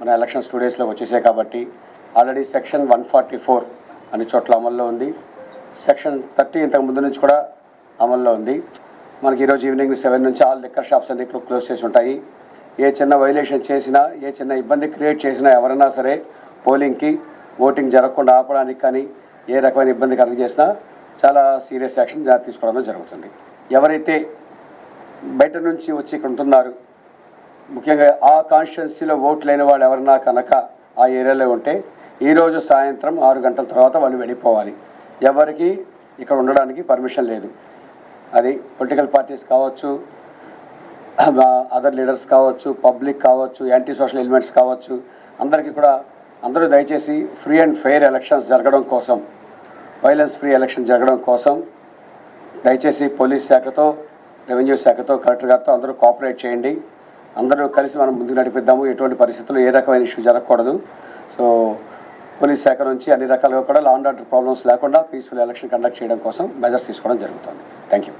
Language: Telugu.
మన ఎలక్షన్స్ టూ డేస్లో వచ్చేసాయి కాబట్టి already section one forty four అన్ని చోట్ల అమల్లో ఉంది. సెక్షన్ థర్టీ ఇంతకు ముందు నుంచి కూడా అమల్లో ఉంది. మనకి ఈరోజు ఈవినింగ్ సెవెన్ నుంచి ఆల్ లిక్కర్ షాప్స్ అన్ని క్లోజ్ చేసి ఉంటాయి. ఏ చిన్న వైలేషన్ చేసినా ఏ చిన్న ఇబ్బంది క్రియేట్ చేసినా ఎవరైనా సరే పోలింగ్కి ఓటింగ్ జరగకుండా ఆపడానికి కానీ ఏ రకమైన ఇబ్బంది కలిగి చేసినా చాలా సీరియస్ యాక్షన్ తీసుకోవడం జరుగుతుంది. ఎవరైతే బయట నుంచి వచ్చి ఇక్కడ ఉంటున్నారు ముఖ్యంగా ఆ కాన్స్టిట్యున్సీలో ఓట్లైన లేని వాళ్ళు ఎవరన్నా కనుక ఆ ఏరియాలో ఉంటే ఈరోజు సాయంత్రం ఆరు గంటల తర్వాత వాళ్ళు వెళ్ళిపోవాలి. ఎవరికి ఇక్కడ ఉండడానికి పర్మిషన్ లేదు. అది పొలిటికల్ పార్టీస్ కావచ్చు అదర్ లీడర్స్ కావచ్చు పబ్లిక్ కావచ్చు యాంటీ సోషల్ ఎలిమెంట్స్ కావచ్చు అందరికీ కూడా అందరూ దయచేసి ఫ్రీ అండ్ ఫెయిర్ ఎలక్షన్స్ జరగడం కోసం వైలెన్స్ ఫ్రీ ఎలక్షన్ జరగడం కోసం దయచేసి పోలీస్ శాఖతో రెవెన్యూ శాఖతో కలెక్టర్ గారితో అందరూ కోఆపరేట్ చేయండి. అందరూ కలిసి మనం ముందుకు నడిపిద్దాము. ఎటువంటి పరిస్థితుల్లో ఏ రకమైన ఇష్యూ జరగకూడదు. సో పోలీస్ శాఖ నుంచి అన్ని రకాలుగా కూడా లా అండ్ ఆర్డర్ ప్రాబ్లమ్స్ లేకుండా పీస్ఫుల్ ఎలక్షన్ కండక్ట్ చేయడం కోసం మెజర్స్ తీసుకోవడం జరుగుతుంది. Thank you